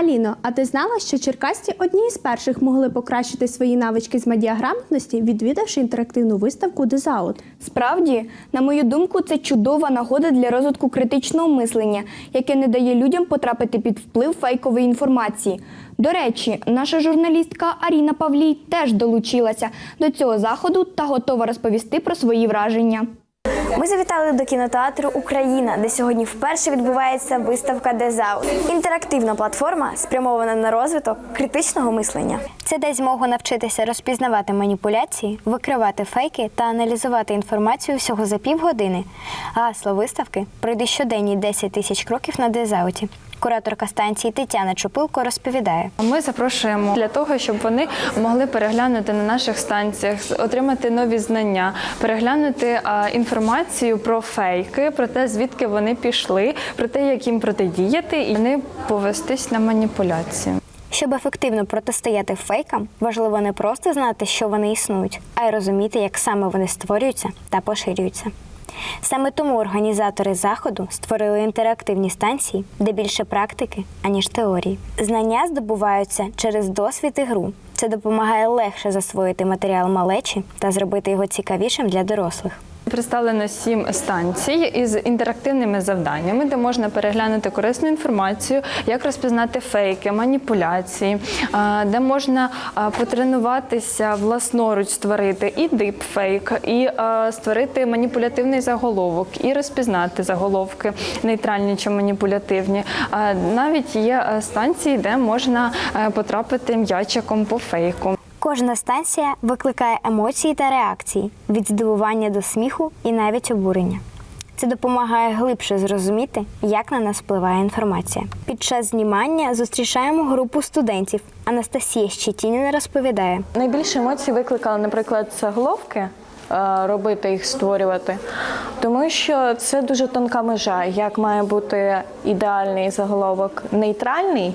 Аліно, а ти знала, що черкасті одні із перших могли покращити свої навички з медіаграмотності, відвідавши інтерактивну виставку Дезаут? Справді, на мою думку, це чудова нагода для розвитку критичного мислення, яке не дає людям потрапити під вплив фейкової інформації. До речі, наша журналістка Аріна Павлій теж долучилася до цього заходу та готова розповісти про свої враження. Ми завітали до кінотеатру Україна, де сьогодні вперше відбувається виставка Дезаут. Інтерактивна платформа спрямована на розвиток критичного мислення. Це дасть змогу навчитися розпізнавати маніпуляції, викривати фейки та аналізувати інформацію всього за півгодини. Гасло виставки пройди щоденні 10 тисяч кроків на Дезауті. Кураторка станції Тетяна Чупилко розповідає. Ми запрошуємо для того, щоб вони могли переглянути на наших станціях, отримати нові знання, переглянути інформацію про фейки, про те, звідки вони пішли, про те, як їм протидіяти, і не повестись на маніпуляції. Щоб ефективно протистояти фейкам, важливо не просто знати, що вони існують, а й розуміти, як саме вони створюються та поширюються. Саме тому організатори заходу створили інтерактивні станції, де більше практики, аніж теорії. Знання здобуваються через досвід і гру. Це допомагає легше засвоїти матеріал малечі та зробити його цікавішим для дорослих. Представлено сім станцій із інтерактивними завданнями, де можна переглянути корисну інформацію, як розпізнати фейки, маніпуляції, де можна потренуватися власноруч створити і дипфейк, і створити маніпулятивний заголовок, і розпізнати заголовки нейтральні чи маніпулятивні. Навіть є станції, де можна потрапити м'ячиком по фейку. Кожна станція викликає емоції та реакції від здивування до сміху і навіть обурення. Це допомагає глибше зрозуміти, як на нас впливає інформація. Під час знімання зустрічаємо групу студентів. Анастасія Щетініна розповідає. Найбільше емоцій викликали, наприклад, заголовки. е, Робити їх створювати, тому що це дуже тонка межа, як має бути ідеальний заголовок нейтральний,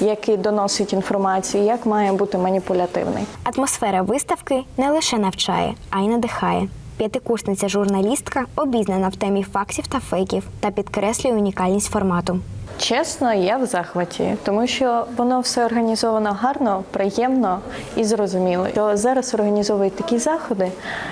який доносить інформацію, як має бути маніпулятивний. Атмосфера виставки не лише навчає, а й надихає. П'ятикурсниця журналістка обізнана в темі фактів та фейків та підкреслює унікальність формату. Чесно, я в захваті, тому що воно все організовано гарно, приємно і зрозуміло. Що зараз організовують такі заходи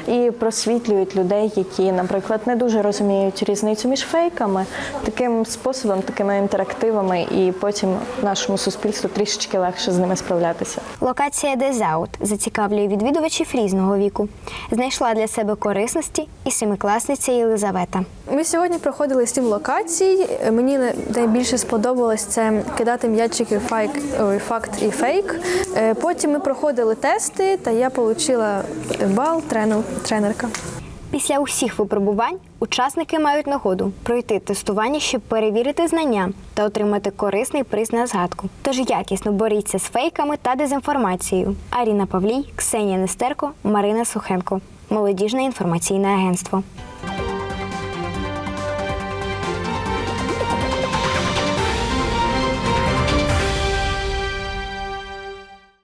і просвітлюють людей, які, наприклад, не дуже розуміють різницю між фейками, таким способом, такими інтерактивами, і потім нашому суспільству трішечки легше з ними справлятися. Локація Дезаут зацікавлює відвідувачів різного віку. Знайшла для себе корисності і семикласниця Єлизавета. Ми сьогодні проходили сім локацій. Мені най- найбільше сподобалось це кидати м'ячики файк, ой, факт і фейк. Е, Потім ми проходили тести, та я отримала бал трену, тренерка. Після усіх випробувань учасники мають нагоду пройти тестування, щоб перевірити знання та отримати корисний приз на згадку. Тож якісно боріться з фейками та дезінформацією. Аріна Павлій, Ксенія Нестерко, Марина Сухенко. Молодіжне інформаційне агентство.